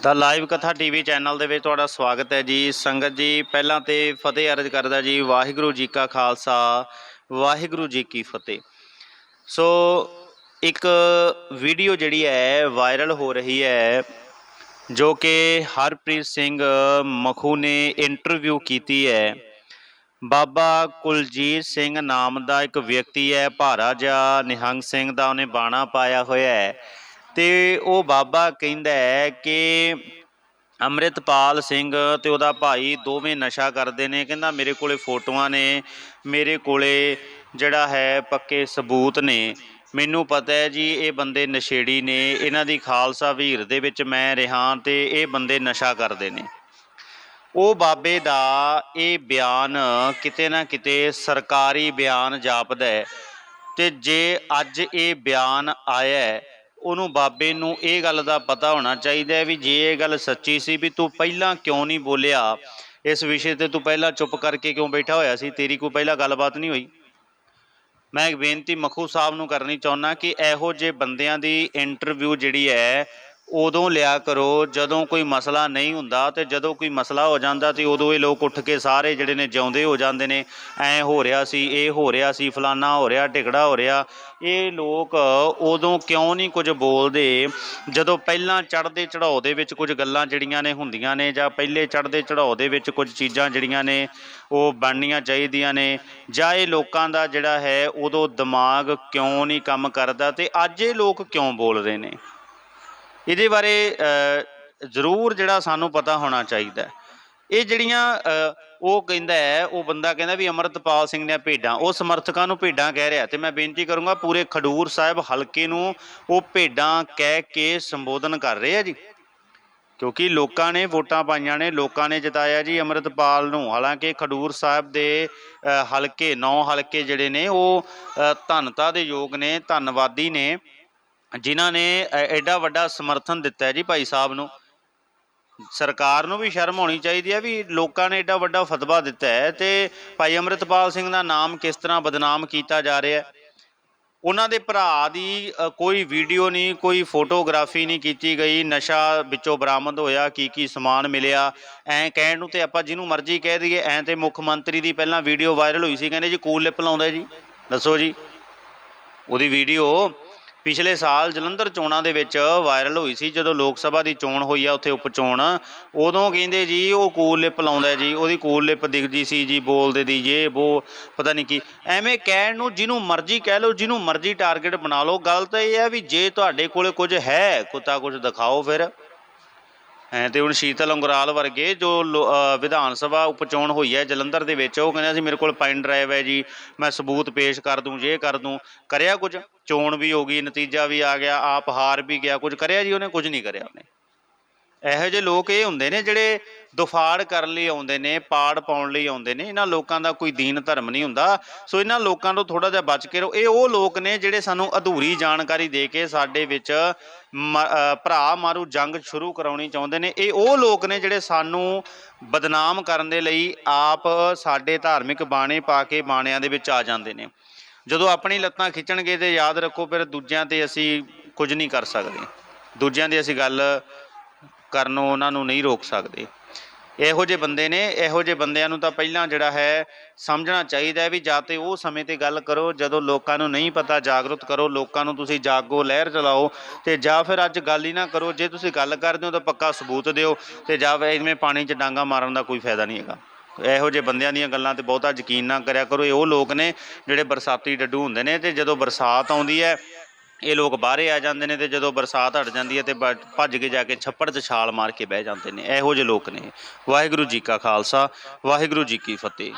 ਦਾ live ਕਥਾ TV channel ਦੇ ਵਿੱਚ ਤੁਹਾਡਾ ਸਵਾਗਤ ਹੈ ਜੀ। ਸੰਗਤ ਜੀ, ਪਹਿਲਾਂ ਤੇ ਫਤਿਹ ਅਰਜ ਕਰਦਾ ਜੀ, ਵਾਹਿਗੁਰੂ ਜੀ ਕਾ ਖਾਲਸਾ, ਵਾਹਿਗੁਰੂ ਜੀ ਕੀ ਫਤਿਹ। ਸੋ, ਇੱਕ ਵੀਡੀਓ ਜਿਹੜੀ ਹੈ, ਵਾਇਰਲ ਹੋ ਰਹੀ ਹੈ, ਜੋ ਕਿ ਹਰਪ੍ਰੀਤ ਸਿੰਘ ਮਖੂ ਨੇ ਇੰਟਰਵਿਊ ਕੀਤੀ ਹੈ। ਬਾਬਾ ਕੁਲਜੀਤ ਸਿੰਘ ਨਾਮ ਦਾ ਇੱਕ ਵਿਅਕਤੀ ਹੈ, ਭਾਰਾ ਜਿਹਾ ਨਿਹੰਗ ਸਿੰਘ ਦਾ ਉਹਨੇ ਬਾਣਾ ਪਾਇਆ ਹੋਇਆ ਹੈ। ਤੇ ਉਹ ਬਾਬਾ ਕਹਿੰਦਾ ਹੈ ਕਿ ਅੰਮ੍ਰਿਤਪਾਲ ਸਿੰਘ ਤੇ ਉਹਦਾ ਭਾਈ ਦੋਵੇਂ ਨਸ਼ਾ ਕਰਦੇ ਨੇ ਕਹਿੰਦਾ ਮੇਰੇ ਕੋਲੇ ਫੋਟੋਆਂ ਨੇ ਮੇਰੇ ਕੋਲੇ ਜਿਹੜਾ ਹੈ ਪੱਕੇ ਸਬੂਤ ਨੇ। ਮੈਨੂੰ ਪਤਾ ਹੈ ਜੀ ਇਹ ਬੰਦੇ ਨਸ਼ੇੜੀ ਨੇ ਇਹਨਾਂ ਦੀ ਖਾਲਸਾ ਵੀਰ ਦੇ ਵਿੱਚ ਮੈਂ ਰਿਹਾ ਤੇ ਇਹ ਬੰਦੇ ਨਸ਼ਾ ਕਰਦੇ ਨੇ। ਉਹ ਬਾਬੇ ਦਾ ਇਹ ਬਿਆਨ ਕਿਤੇ ਨਾ ਕਿਤੇ ਸਰਕਾਰੀ ਬਿਆਨ ਜਾਪਦਾ ਹੈ ਤੇ ਜੇ ਅੱਜ ਇਹ ਬਿਆਨ ਆਇਆ ਹੈ, ਉਹਨੂੰ ਬਾਬੇ ਨੂੰ ਇਹ ਗੱਲ ਦਾ ਪਤਾ ਹੋਣਾ ਚਾਹੀਦਾ ਹੈ ਵੀ ਜੇ ਇਹ ਗੱਲ ਸੱਚੀ ਸੀ ਵੀ ਤੂੰ ਪਹਿਲਾਂ ਕਿਉਂ ਨਹੀਂ ਬੋਲਿਆ, ਇਸ ਵਿਸ਼ੇ ਤੇ ਤੂੰ ਪਹਿਲਾਂ ਚੁੱਪ ਕਰਕੇ ਕਿਉਂ ਬੈਠਾ ਹੋਇਆ ਸੀ, ਤੇਰੀ ਕੋਈ ਪਹਿਲਾਂ ਗੱਲਬਾਤ ਨਹੀਂ ਹੋਈ? ਮੈਂ ਇੱਕ ਬੇਨਤੀ ਮਖੂ ਸਾਹਿਬ ਨੂੰ ਕਰਨੀ ਚਾਹੁੰਦਾ ਕਿ ਇਹੋ ਜਿਹੇ ਬੰਦਿਆਂ ਦੀ ਇੰਟਰਵਿਊ ਜਿਹੜੀ ਹੈ ਉਦੋਂ ਲਿਆ ਕਰੋ, ਜਦੋਂ ਕੋਈ ਮਸਲਾ ਨਹੀਂ ਹੁੰਦਾ ਤੇ ਜਦੋਂ ਕੋਈ ਮਸਲਾ ਹੋ ਜਾਂਦਾ ਤੇ ਉਦੋਂ ਇਹ ਲੋਕ ਉੱਠ ਕੇ ਸਾਰੇ ਜਿਹੜੇ ਨੇ ਜਿਉਂਦੇ ਹੋ ਜਾਂਦੇ ਨੇ, ਐ ਹੋ ਰਿਹਾ ਸੀ, ਇਹ ਹੋ ਰਿਹਾ ਸੀ, ਫਲਾਨਾ ਹੋ ਰਿਹਾ ਢਿਗੜਾ ਹੋ ਰਿਹਾ। ਇਹ ਲੋਕ ਉਦੋਂ ਕਿਉਂ ਨਹੀਂ ਕੁਝ ਬੋਲਦੇ? ਜਦੋਂ ਪਹਿਲਾਂ ਚੜ੍ਹਦੇ ਚੜਾਓ ਦੇ ਵਿੱਚ ਕੁਝ ਗੱਲਾਂ ਜਿਹੜੀਆਂ ਨੇ ਹੁੰਦੀਆਂ ਨੇ ਜਾਂ ਪਹਿਲੇ ਚੜ੍ਹਦੇ ਚੜਾਓ ਦੇ ਵਿੱਚ ਕੁਝ ਚੀਜ਼ਾਂ ਜਿਹੜੀਆਂ ਨੇ, ਉਹ ਬਣਨੀਆਂ ਚਾਹੀਦੀਆਂ ਨੇ। ਜਾਂ ਇਹ ਲੋਕਾਂ ਦਾ ਜਿਹੜਾ ਹੈ, ਉਦੋਂ ਦਿਮਾਗ ਕਿਉਂ ਨਹੀਂ ਕੰਮ ਕਰਦਾ ਤੇ ਅੱਜ ਇਹ ਲੋਕ ਕਿਉਂ ਬੋਲ ਰਹੇ ਨੇ? ਇਹਦੇ ਬਾਰੇ ਜ਼ਰੂਰ ਜਿਹੜਾ ਸਾਨੂੰ ਪਤਾ ਹੋਣਾ ਚਾਹੀਦਾ ਇਹ ਜਿਹੜੀਆਂ ਉਹ ਕਹਿੰਦਾ ਹੈ, ਉਹ ਬੰਦਾ ਕਹਿੰਦਾ ਵੀ ਅਮਰਤਪਾਲ ਸਿੰਘ ਨੇ ਭੇਡਾਂ, ਉਹ ਸਮਰਥਕਾਂ ਨੂੰ ਭੇਡਾਂ ਕਹਿ ਰਿਹਾ ਤੇ ਮੈਂ ਬੇਨਤੀ ਕਰੂੰਗਾ ਪੂਰੇ ਖਡੂਰ ਸਾਹਿਬ ਹਲਕੇ ਨੂੰ ਉਹ ਭੇਡਾਂ ਕਹਿ ਕੇ ਸੰਬੋਧਨ ਕਰ ਰਹੇ ਆ ਜੀ। ਕਿਉਂਕਿ ਲੋਕਾਂ ਨੇ ਵੋਟਾਂ ਪਾਈਆਂ ਨੇ, ਲੋਕਾਂ ਨੇ ਜਿਤਾਇਆ ਜੀ ਅਮਰਤਪਾਲ ਨੂੰ। ਹਾਲਾਂਕਿ ਖਡੂਰ ਸਾਹਿਬ ਦੇ ਹਲਕੇ, ਨੌ ਹਲਕੇ ਜਿਹੜੇ ਨੇ ਉਹ ਧੰਨਤਾ ਦੇ ਯੋਗ ਨੇ, ਧੰਨਵਾਦੀ ਨੇ। ਜਿਨ੍ਹਾਂ ਨੇ ਐਡਾ ਵੱਡਾ ਸਮਰਥਨ ਦਿੱਤਾ ਹੈ ਜੀ ਭਾਈ ਸਾਹਿਬ ਨੂੰ। ਸਰਕਾਰ ਨੂੰ ਵੀ ਸ਼ਰਮ ਹੋਣੀ ਚਾਹੀਦੀ ਹੈ ਵੀ ਲੋਕਾਂ ਨੇ ਐਡਾ ਵੱਡਾ ਫਤਵਾ ਦਿੱਤਾ ਹੈ ਤੇ ਭਾਈ ਅੰਮ੍ਰਿਤਪਾਲ ਸਿੰਘ ਦਾ ਨਾਮ ਕਿਸ ਤਰ੍ਹਾਂ ਬਦਨਾਮ ਕੀਤਾ ਜਾ ਰਿਹਾ ਹੈ। ਉਹਨਾਂ ਦੇ ਭਰਾ ਦੀ ਕੋਈ ਵੀਡੀਓ ਨਹੀਂ, ਕੋਈ ਫੋਟੋਗ੍ਰਾਫੀ ਨਹੀਂ ਕੀਤੀ ਗਈ। ਨਸ਼ਾ ਵਿੱਚੋਂ ਬਰਾਮਦ ਹੋਇਆ ਕੀ ਕੀ ਸਮਾਨ ਮਿਲਿਆ। ਐਂ ਕਹਿਣ ਨੂੰ ਤੇ ਆਪਾਂ ਜਿਹਨੂੰ ਮਰਜ਼ੀ ਕਹਿ ਦਈਏ, ਐਂ ਤੇ ਮੁੱਖ ਮੰਤਰੀ ਦੀ ਪਹਿਲਾਂ ਵੀਡੀਓ ਵਾਇਰਲ ਹੋਈ ਸੀ, ਕਹਿੰਦੇ ਜੀ ਕੂਲ ਲਿਪ ਲਾਉਂਦਾ ਜੀ। ਦੱਸੋ ਜੀ। ਉਹਦੀ ਵੀਡੀਓ ਪਿਛਲੇ ਸਾਲ ਜਲੰਧਰ ਚੋਣਾਂ ਦੇ ਵਿੱਚ ਵਾਇਰਲ ਹੋਈ ਸੀ, ਜਦੋਂ ਲੋਕ ਸਭਾ ਦੀ ਚੋਣ ਹੋਈ ਆ ਉੱਥੇ ਉਪ ਚੋਣ। ਉਦੋਂ ਕਹਿੰਦੇ ਜੀ, ਉਹ ਕੂਲ ਲਿਪ ਲਾਉਂਦਾ ਜੀ, ਉਹਦੀ ਕੂਲ ਲਿਪ ਦਿਖਦੀ ਸੀ ਜੀ, ਬੋਲਦੇ ਦੀ ਇਹ ਉਹ ਪਤਾ ਨਹੀਂ ਕੀ। ਐਵੇਂ ਕਹਿਣ ਨੂੰ ਜਿਹਨੂੰ ਮਰਜ਼ੀ ਕਹਿ ਲਓ, ਜਿਹਨੂੰ ਮਰਜ਼ੀ ਟਾਰਗੇਟ ਬਣਾ ਲਓ, ਗੱਲ ਤਾਂ ਇਹ ਹੈ ਵੀ ਜੇ ਤੁਹਾਡੇ ਕੋਲੇ ਕੁਝ ਹੈ, ਕੁੱਤਾ ਕੁਝ ਦਿਖਾਓ ਫਿਰ। ਐ ਤੇ ਹੁਣ ਸ਼ੀਤਲ ਅੰਗਰਾਲ ਵਰਗੇ ਜੋ ਲੋ- ਵਿਧਾਨ ਸਭਾ ਉਪਚੋਣ ਹੋਈ ਹੈ ਜਲੰਧਰ ਦੇ ਵਿੱਚ, ਉਹ ਕਹਿੰਦੇ ਸੀ ਮੇਰੇ ਕੋਲ ਪਾਈਨ ਡਰਾਈਵ ਹੈ ਜੀ, ਮੈਂ ਸਬੂਤ ਪੇਸ਼ ਕਰ ਦੂੰ, ਜੇ ਕਰ ਦੂੰ, ਕਰਿਆ ਕੁਝ? ਚੋਣ ਵੀ ਹੋ ਗਈ, ਨਤੀਜਾ ਵੀ ਆ ਗਿਆ, ਆਪ ਹਾਰ ਵੀ ਗਿਆ, ਕੁਝ ਕਰਿਆ ਜੀ ਉਹਨੇ, ਕੁਝ ਨਹੀਂ ਕਰਿਆ ਉਹਨੇ। ਇਹੋ ਜਿਹੇ ਲੋਕ ਇਹ ਹੁੰਦੇ ਨੇ ਜਿਹੜੇ ਦੁਫਾੜ ਕਰਨ ਲਈ ਆਉਂਦੇ ਨੇ, ਪਾੜ ਪਾਉਣ ਲਈ ਆਉਂਦੇ ਨੇ, ਇਹਨਾਂ ਲੋਕਾਂ ਦਾ ਕੋਈ ਦੀਨ ਧਰਮ ਨਹੀਂ ਹੁੰਦਾ। ਸੋ ਇਹਨਾਂ ਲੋਕਾਂ ਤੋਂ ਥੋੜਾ ਜਿਹਾ ਬਚ ਕੇ ਰਹੋ। ਇਹ ਉਹ ਲੋਕ ਨੇ ਜਿਹੜੇ ਸਾਨੂੰ ਅਧੂਰੀ ਜਾਣਕਾਰੀ ਦੇ ਕੇ ਸਾਡੇ ਵਿੱਚ ਭਰਾ ਮਾਰੂ ਜੰਗ ਸ਼ੁਰੂ ਕਰਾਉਣੀ ਚਾਹੁੰਦੇ ਨੇ। ਇਹ ਉਹ ਲੋਕ ਨੇ ਜਿਹੜੇ ਸਾਨੂੰ ਬਦਨਾਮ ਕਰਨ ਦੇ ਲਈ ਆਪ ਸਾਡੇ ਧਾਰਮਿਕ ਬਾਣੇ ਪਾ ਕੇ ਬਾਣਿਆਂ ਦੇ ਵਿੱਚ ਆ ਜਾਂਦੇ ਨੇ। ਜਦੋਂ ਆਪਣੀ ਲੱਤਾਂ ਖਿੱਚਣਗੇ ਤੇ ਯਾਦ ਰੱਖੋ, ਫਿਰ ਦੂਜਿਆਂ ਤੇ ਅਸੀਂ ਕੁਝ ਨਹੀਂ ਕਰ ਸਕਦੇ। ਦੂਜਿਆਂ ਦੀ ਅਸੀਂ ਗੱਲ ਕਰਨੋਂ ਉਹਨਾਂ ਨੂੰ ਨਹੀਂ ਰੋਕ ਸਕਦੇ। ਇਹੋ ਜਿਹੇ ਬੰਦੇ ਨੇ, ਇਹੋ ਜਿਹੇ ਬੰਦਿਆਂ ਨੂੰ ਤਾਂ ਪਹਿਲਾਂ ਜਿਹੜਾ ਹੈ ਸਮਝਣਾ ਚਾਹੀਦਾ ਹੈ ਵੀ ਜਾਂ ਤੇ ਉਹ ਸਮੇਂ ਤੇ ਗੱਲ ਕਰੋ, ਜਦੋਂ ਲੋਕਾਂ ਨੂੰ ਨਹੀਂ ਪਤਾ, ਜਾਗਰੂਕ ਕਰੋ, ਲੋਕਾਂ ਨੂੰ ਤੁਸੀਂ ਜਾਗੋ, ਲਹਿਰ ਚਲਾਓ ਤੇ ਜਾਂ ਫਿਰ ਅੱਜ ਗੱਲ ਹੀ ਨਾ ਕਰੋ, ਜੇ ਤੁਸੀਂ ਗੱਲ ਕਰਦੇ ਹੋ ਤਾਂ ਪੱਕਾ ਸਬੂਤ ਦਿਓ ਤੇ ਜਾਂ ਫਿਰ ਇਵੇਂ ਪਾਣੀ 'ਚ ਡਾਂਗਾ ਮਾਰਨ ਦਾ ਕੋਈ ਫਾਇਦਾ ਨਹੀਂ ਹੈਗਾ। ਇਹੋ ਜਿਹੇ ਬੰਦਿਆਂ ਦੀਆਂ ਗੱਲਾਂ ਤੇ ਬਹੁਤਾ ਯਕੀਨ ਨਾ ਕਰਿਆ ਕਰੋ। ਇਹ ਉਹ ਲੋਕ ਨੇ ਜਿਹੜੇ ਬਰਸਾਤੀ ਡੱਡੂ ਹੁੰਦੇ ਨੇ ਤੇ ਜਦੋਂ ਬਰਸਾਤ ਆਉਂਦੀ ਹੈ, ਇਹ ਲੋਕ ਬਾਹਰੇ ਆ ਜਾਂਦੇ ਨੇ ਤੇ ਜਦੋਂ ਬਰਸਾਤ ਹਟ ਜਾਂਦੀ ਹੈ ਤੇ ਭੱਜ ਕੇ ਜਾ ਕੇ ਛੱਪੜ 'ਚ ਛਾਲ ਮਾਰ ਕੇ ਬਹਿ ਜਾਂਦੇ ਨੇ। ਇਹੋ ਜਿਹੇ ਲੋਕ ਨੇ। ਵਾਹਿਗੁਰੂ ਜੀ ਕਾ ਖਾਲਸਾ, ਵਾਹਿਗੁਰੂ ਜੀ ਕੀ ਫਤਿਹ।